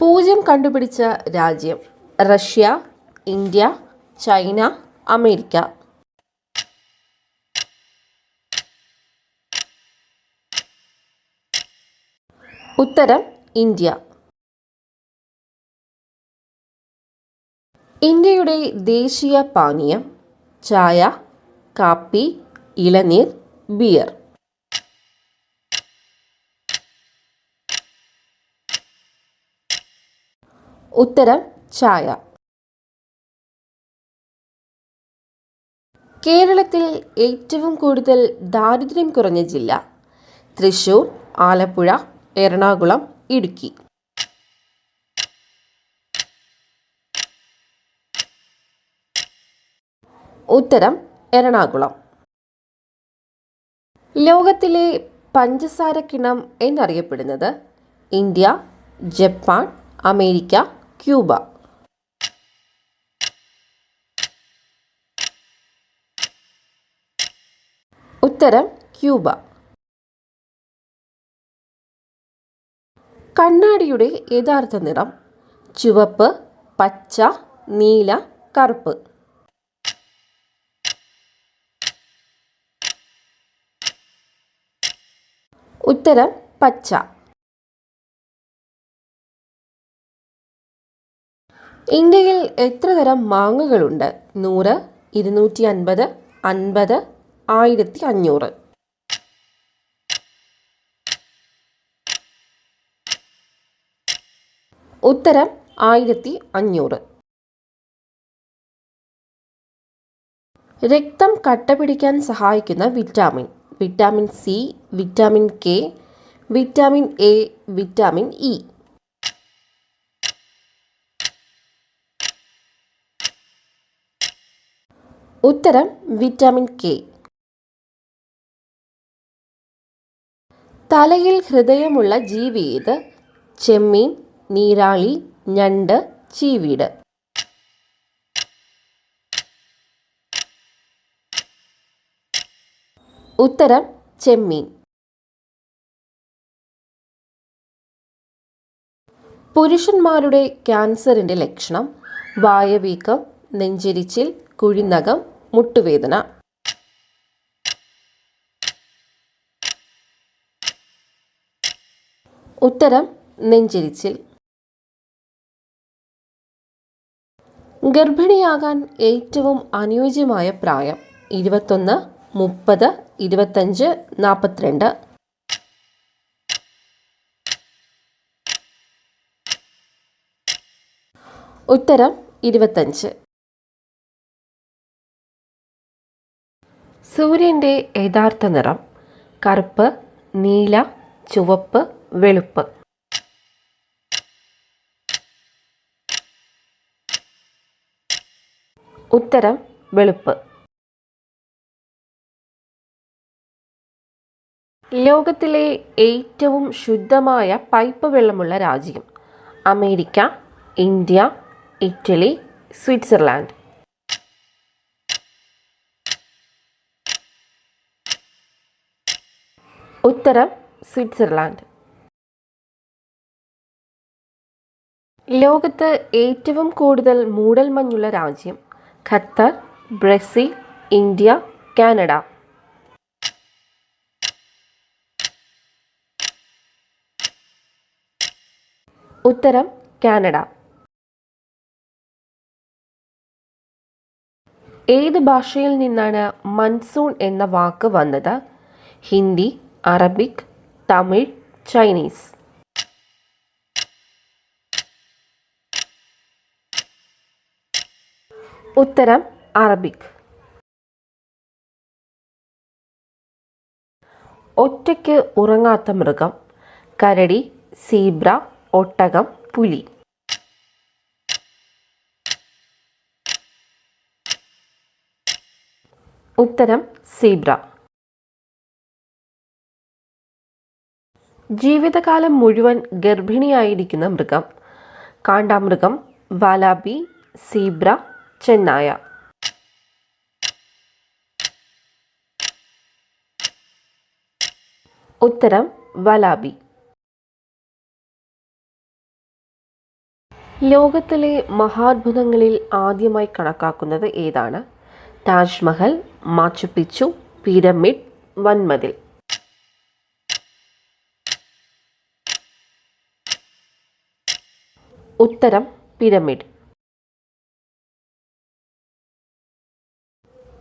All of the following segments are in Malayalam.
പൂജ്യം കണ്ടുപിടിച്ച രാജ്യം റഷ്യ ഇന്ത്യ ചൈന അമേരിക്ക. ഉത്തരം ഇന്ത്യ. ഇന്ത്യയുടെ ദേശീയ പാനീയം ചായ കാപ്പി ഇളനീർ ബിയർ. ഉത്തരം ചായ. കേരളത്തിൽ ഏറ്റവും കൂടുതൽ ദാരിദ്ര്യം കുറഞ്ഞ ജില്ല തൃശൂർ ആലപ്പുഴ എറണാകുളം ഇടുക്കി. ഉത്തരം എറണാകുളം. ലോകത്തിലെ പഞ്ചസാര കിണം എന്നറിയപ്പെടുന്നത് ഇന്ത്യ ജപ്പാൻ അമേരിക്ക ക്യൂബ. ഉത്തരം ക്യൂബ. കണ്ണാടിയുടെ യഥാർത്ഥ നിറം ചുവപ്പ് പച്ച നീല കറുപ്പ്. ഉത്തരം പച്ച. ഇന്ത്യയിൽ എത്ര തരം മാങ്ങകളുണ്ട്? നൂറ് ഇരുന്നൂറ്റി അൻപത് അൻപത് ആയിരത്തി അഞ്ഞൂറ് ഉത്തരം ആയിരത്തി അഞ്ഞൂറ് രക്തം കട്ട പിടിക്കാൻ സഹായിക്കുന്ന vitamin. Vitamin C vitamin K vitamin A vitamin E. ഉത്തരം വിറ്റാമിൻ കെ. തലയിൽ ഹൃദയമുള്ള ജീവി ഏത്? ചെമ്മീൻ നീരാളി ഞണ്ട് ചീവീട്. ഉത്തരം ചെമ്മീൻ. പുരുഷന്മാരുടെ ക്യാൻസറിന്റെ ലക്ഷണം വായവീക്കം നെഞ്ചിരിച്ചിൽ കുഴിനകം മുട്ടുവേദന. ഉത്തരം നെഞ്ചെരിച്ചിൽ. ഗർഭിണിയാകാൻ ഏറ്റവും അനുയോജ്യമായ പ്രായം ഇരുപത്തൊന്ന് മുപ്പത് ഇരുപത്തഞ്ച് നാൽപ്പത്തിരണ്ട് ഉത്തരം ഇരുപത്തഞ്ച്. സൂര്യന്റെ യഥാർത്ഥ നിറം കറുപ്പ് നീല ചുവപ്പ് വെളുപ്പ്. ഉത്തരം വെളുപ്പ്. ലോകത്തിലെ ഏറ്റവും ശുദ്ധമായ പൈപ്പ് വെള്ളമുള്ള രാജ്യം അമേരിക്ക ഇന്ത്യ ഇറ്റലി സ്വിറ്റ്സർലാൻഡ്. ഉത്തരം സ്വിറ്റ്സർലാൻഡ്. ലോകത്ത് ഏറ്റവും കൂടുതൽ മൂടൽമഞ്ഞുള്ള രാജ്യം ഖത്തർ ബ്രസീൽ ഇന്ത്യ കാനഡ. ഉത്തരം കാനഡ. ഏത് ഭാഷയിൽ നിന്നാണ് മൺസൂൺ എന്ന വാക്ക് വന്നത്? Hindi Arabic Tamil Chinese. ഉത്തരം അറബിക്. ഒറ്റയ്ക്ക് ഉറങ്ങാത്ത മൃഗം കരടി സീബ്ര ഒട്ടകം പുലി. ഉത്തരം സീബ്ര. ജീവിതകാലം മുഴുവൻ ഗർഭിണിയായിരിക്കുന്ന മൃഗം. കാണ്ടാമൃഗം വാലാബി സീബ്ര ചെന്നായ. ഉത്തരം വലാബി. ലോകത്തിലെ മഹാത്ഭുതങ്ങളിൽ ആദ്യമായി കണക്കാക്കുന്നത് ഏതാണ്? താജ്മഹൽ മാച്ചു പിച്ചു പിരമിഡ് വൻമതിൽ. ഉത്തരം പിരമിഡ്.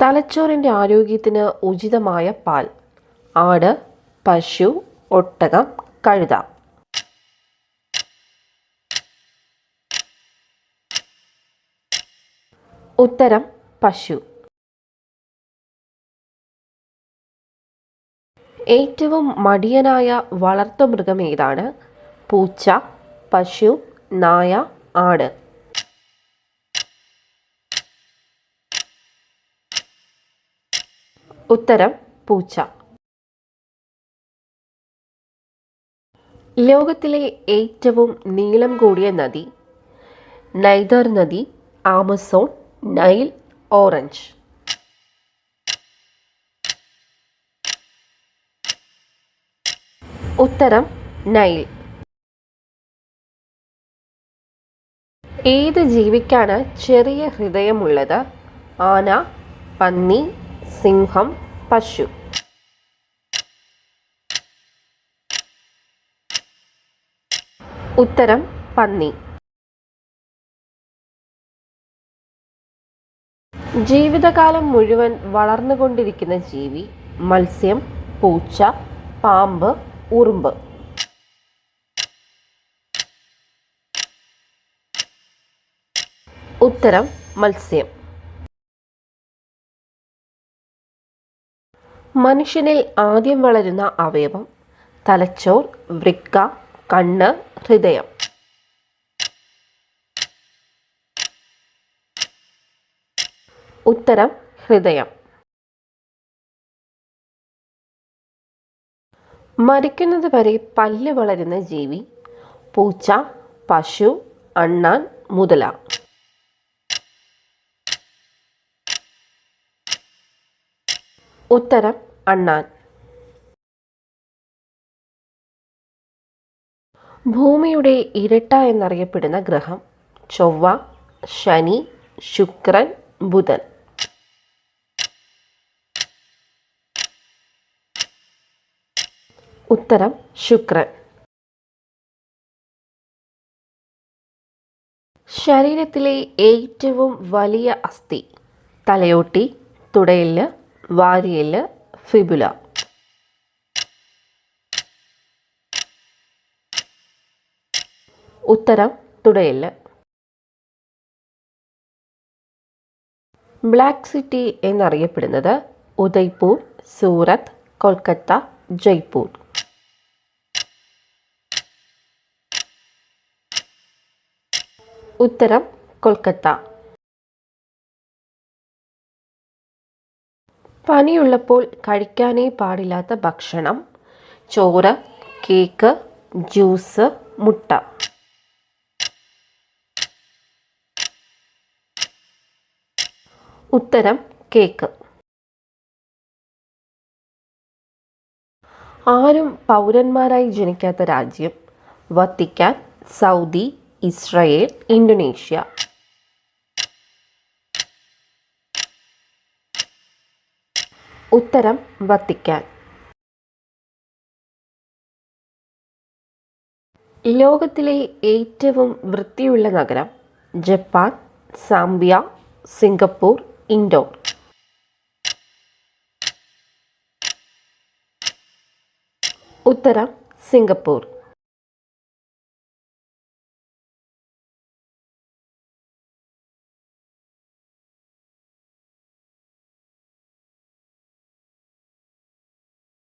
തലച്ചോറിന്റെ ആരോഗ്യത്തിന് ഉചിതമായ പാൽ. ആട് പശു ഒട്ടകം കഴുത. ഉത്തരം പശു. ഏറ്റവും മടിയനായ വളർത്തുമൃഗം ഏതാണ്? പൂച്ച പശു നായ ആട്. ഉത്തരം പൂച്ച. ലോകത്തിലെ ഏറ്റവും നീളം കൂടിയ നദി നൈദർ നദി ആമസോൺ നൈൽ ഓറഞ്ച്. ഉത്തരം നൈൽ. ഏത് ജീവിക്കാണ് ചെറിയ ഹൃദയമുള്ളത്? ആന പന്നി സിംഹം പശു. ഉത്തരം പന്നി. ജീവിതകാലം മുഴുവൻ വളർന്നുകൊണ്ടിരിക്കുന്ന ജീവി മത്സ്യം പൂച്ച പാമ്പ് ഉറുമ്പ്. ഉത്തരം മത്സ്യം. മനുഷ്യനിൽ ആദ്യം വളരുന്ന അവയവം തലച്ചോർ വൃക്ക കണ്ണ് ഹൃദയം. ഉത്തരം ഹൃദയം. മരിക്കുന്നത് വരെ പല്ല് വളരുന്ന ജീവി പൂച്ച പശു അണ്ണാൻ മുതല. ഉത്തരം അണ്ണാൻ. ഭൂമിയുടെ ഇരട്ട എന്നറിയപ്പെടുന്ന ഗ്രഹം ചൊവ്വ ശനി ശുക്രൻ ബുധൻ. ഉത്തരം ശുക്രൻ. ശരീരത്തിലെ ഏറ്റവും വലിയ അസ്ഥി തലയോട്ടി തുടയെല്ല് വാരിയെല്ല് ഫിബുല. ഉത്തരം തുടയൽ. ബ്ലാക്ക് സിറ്റി എന്നറിയപ്പെടുന്നത് ഉദയ്പൂർ സൂറത്ത് കൊൽക്കത്ത ജയ്പൂർ. ഉത്തരം കൊൽക്കത്ത. പനിയുള്ളപ്പോൾ കഴിക്കാനേ പാടില്ലാത്ത ഭക്ഷണം. ചോറ് കേക്ക് ജ്യൂസ് മുട്ട. ഉത്തരം കേക്ക്. ആരും പൗരന്മാരായി ജനിക്കാത്ത രാജ്യം. Vatican Saudi Israel Indonesia. ഉത്തരം വത്തിക്കാൻ. ലോകത്തിലെ ഏറ്റവും വൃത്തിയുള്ള നഗരം ജപ്പാൻ സാംബിയ സിംഗപ്പൂർ ഇൻഡോർ ഉത്തരം സിംഗപ്പൂർ.